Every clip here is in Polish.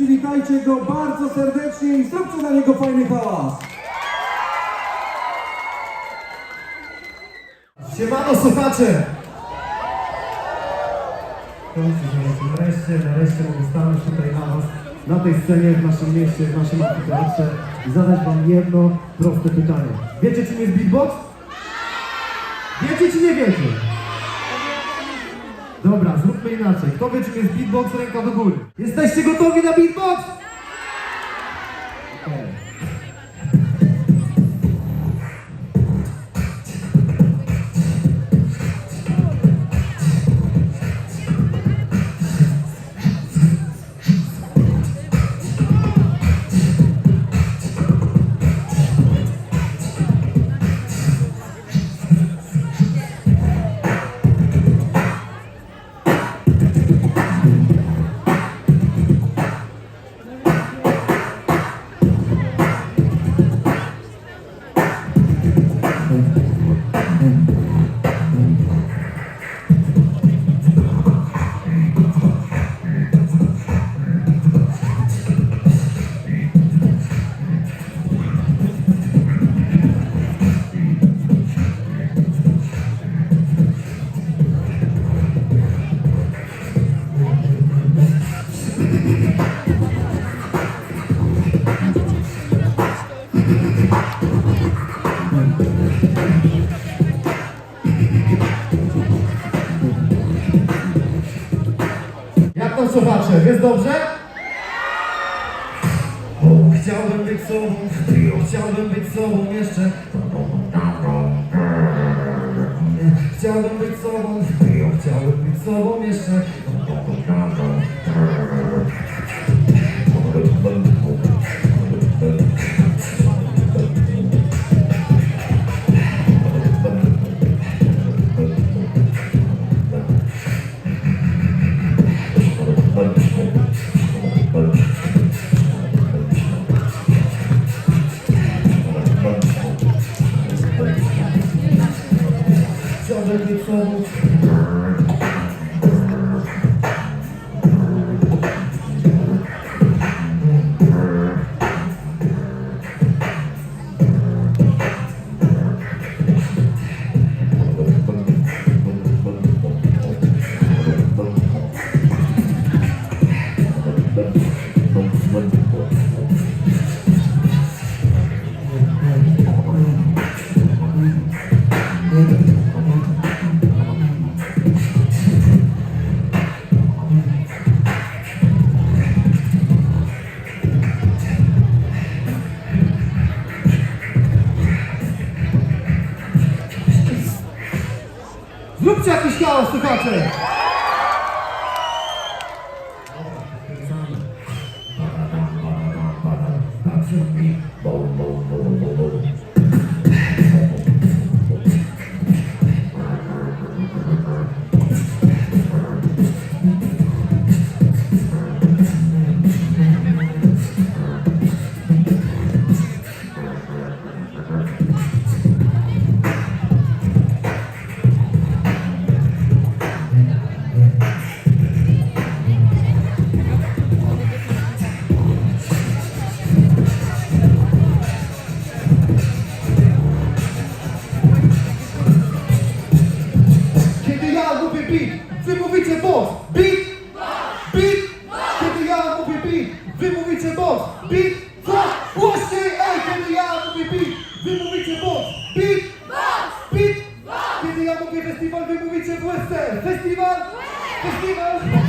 Przywitajcie go bardzo serdecznie i zróbcie dla niego fajny hałas. Siemano słuchacze! Nareszcie, nareszcie mogę stanąć tutaj na was, na tej scenie, w naszym mieście, w naszym amfiteatrze i zadać wam jedno proste pytanie. Wiecie czym jest beatbox? Wiecie czy nie wiecie? Dobra, zróbmy inaczej. Kto wie czym jest beatbox, ręka do góry. Jesteście gotowi na beatbox? Jak tam słuchacze? Jest dobrze? O, chciałbym być sobą, chciałbym być sobą jeszcze. Chciałbym być sobą, chciałbym być sobą jeszcze. Chciałbym być sobą. Zróbcie wy mówicie boss. Beat, beat. Kiedy ja mówię festiwal, wy mówicie WSL. Festiwal, festiwal.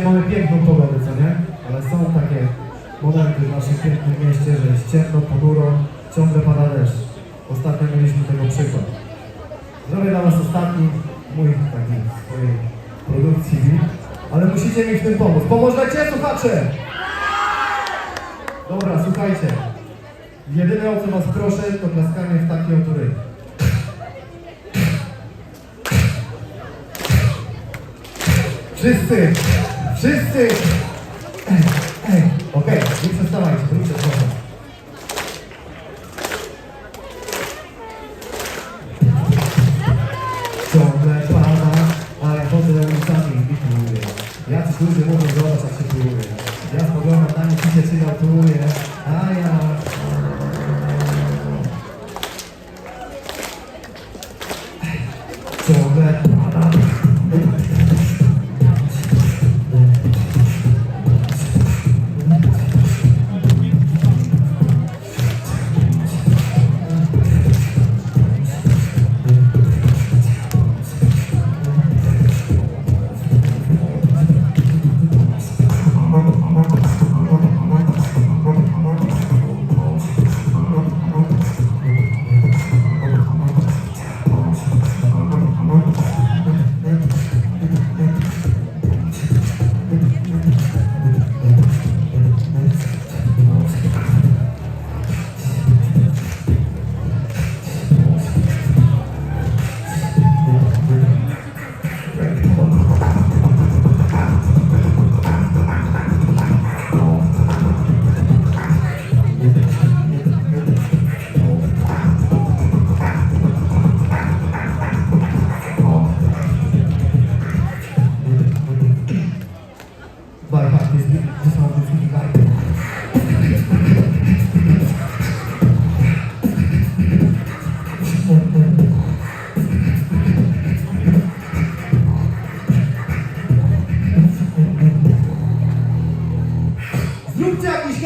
Dzisiaj mamy piękną pogodę, co nie? Ale są takie momenty w naszym pięknym mieście, że jest ciemno, ponuro, ciągle pada deszcz. Ostatnio mieliśmy tego przykład. Zrobię dla Was ostatni mój taki swojej produkcji ale musicie mi w tym pomóc. Pomożecie, słuchacze? Dobra, słuchajcie. Jedyne o co Was proszę, to klaskanie w taki oto rytm. Wszyscy! Wszyscy! Ej, ej,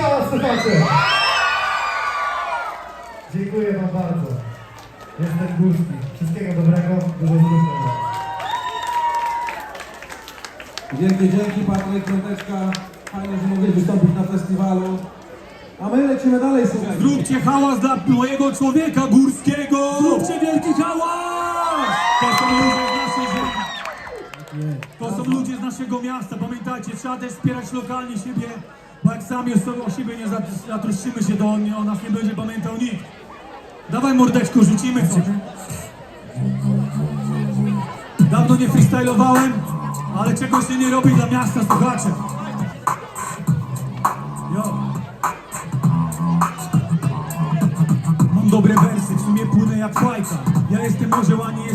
Hałas, słuchacze! Dziękuję wam bardzo. Jestem Górski. Wszystkiego dobrego, dużo zdrówka. Wielkie dzięki Patryk, Piąteczka. Fajnie, że mogłeś wystąpić na festiwalu. A my lecimy dalej, słuchajcie. Zróbcie hałas dla mojego człowieka górskiego! Zróbcie wielki hałas! To są ludzie z naszej ziemi. To są ludzie z naszego miasta. Pamiętajcie, trzeba też wspierać lokalnie siebie, bo jak sami sobie o siebie nie zatr- zatroszczymy się, to on, o nas nie będzie pamiętał nikt. Dawaj mordeczko, rzucimy coś. Dawno nie freestylowałem, ale czegoś się nie robi dla miasta, słuchacze. Yo. Mam dobre wersy, w sumie płynę jak fajka Ja jestem orzeł, a nie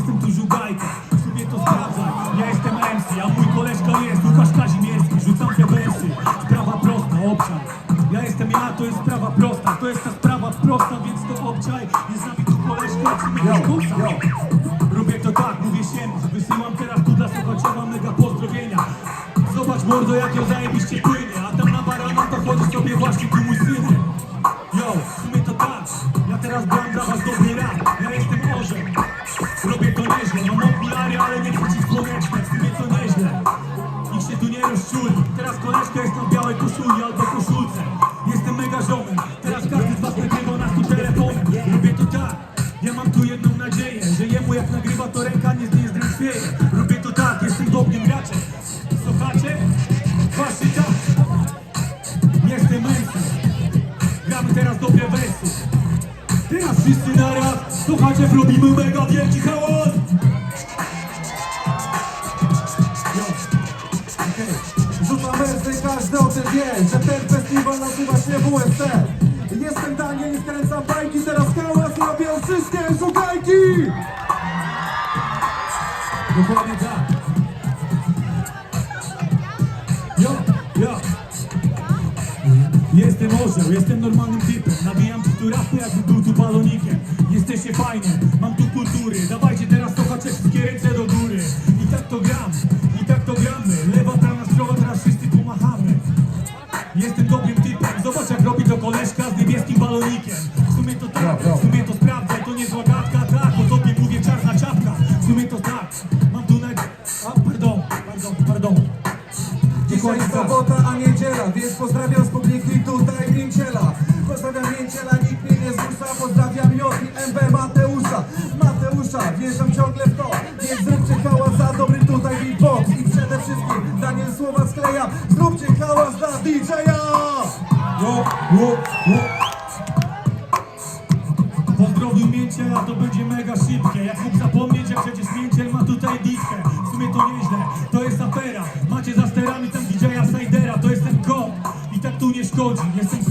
mordo, jak ją zajebiście płynie. A tam na barana to chodzi sobie właśnie tu mój syny Yo, w sumie to tak, ja teraz gram dla was dobry rap. Ja jestem orzeł, robię to nieźle. Mam okulary, ale nie przeciwsłoneczne W sumie to nieźle, nikt się tu nie rozczuli. Teraz koleżka jest na białej koszuli albo koszulce. Jestem mega ziomem, teraz każdy z was nagrywa nas tu telefonem Robię to tak, ja mam tu jedną nadzieję Że jemu jak nagrywa to ręka naraz Słuchajcie, robimy mega wielki hałas. Rzucam wersy, każdy o tym wie, że ten festiwal nazywa się WST. Jestem Daniel i skręcam bajki, teraz hałas robią wszystkie szukajki! Dokładnie Jesteście fajne, mam tu kultury. Dawajcie teraz słuchacze wszystkie ręce do góry. I tak to gram, i tak to gramy. Lewa, prawa strona, teraz wszyscy pomachamy. Jestem dobrym typem, zobacz jak robi to koleżka z niebieskim balonikiem. W sumie to tak, w sumie to sprawdzaj, to niezła gadka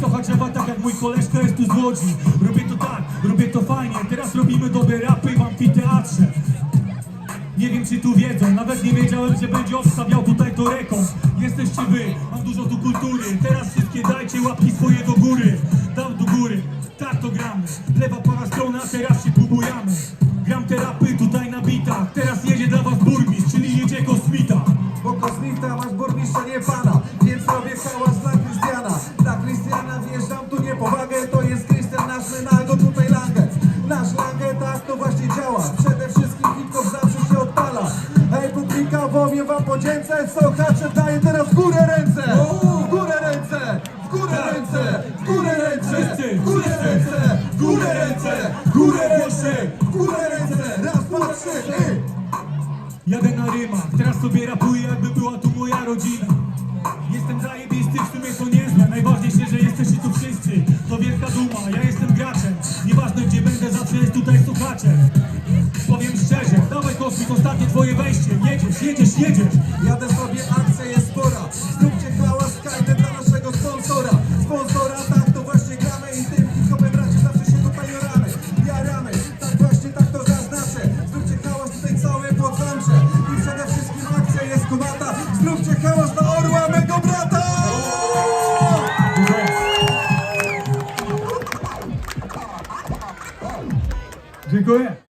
Z Sochaczewa, tak jak mój koleżka jest tu z Łodzi Robię to tak, robię to fajnie. Teraz robimy dobre rapy i mam teatrze. Nie wiem czy tu wiedzą, nawet nie wiedziałem, że będzie obstawiał tutaj to rekord Jesteście wy, mam dużo tu kultury. Teraz wszystkie dajcie łapki swoje do góry. Dam do góry, tak to gramy. Lewa, prawa strona, teraz się próbujemy Gram te rapy tutaj na bitach. Teraz jedzie dla was burmistrz, czyli jedzie kosmita. Bo kosmita masz burmistrza, nie pana wam podzięce Słuchacze daję teraz w górę ręce. W górę ręce, w górę ręce W górę ręce, w górę ręce W górę ręce, w górę ręce W górę ręce, raz, dwa, trzy, ej! Jadę na rymach, teraz sobie rapuję jakby była tu moja rodzina. Jestem zajebisty, w sumie to niezłe. Najważniejsze, że jesteście tu wszyscy. To wielka duma, ja jestem graczem. Nieważne gdzie będę, zawsze jest tutaj słuchaczem. Powiem szczerze, dawaj kosmik, ostatnie twoje wejście. Jedziesz, jedziesz, jedziesz Jadę sobie, akcja jest spora. Zróbcie hałas, skajdę dla naszego sponsora. Sponsora, tak to właśnie gramy I tym hip-hopem bracie zawsze się tutaj jaramy. Jaramy, tak właśnie, tak to zaznaczę Zróbcie hałas tutaj całe podzamcze I przede wszystkim akcja jest kumata Zróbcie hałas dla orła mego brata! Dziękuję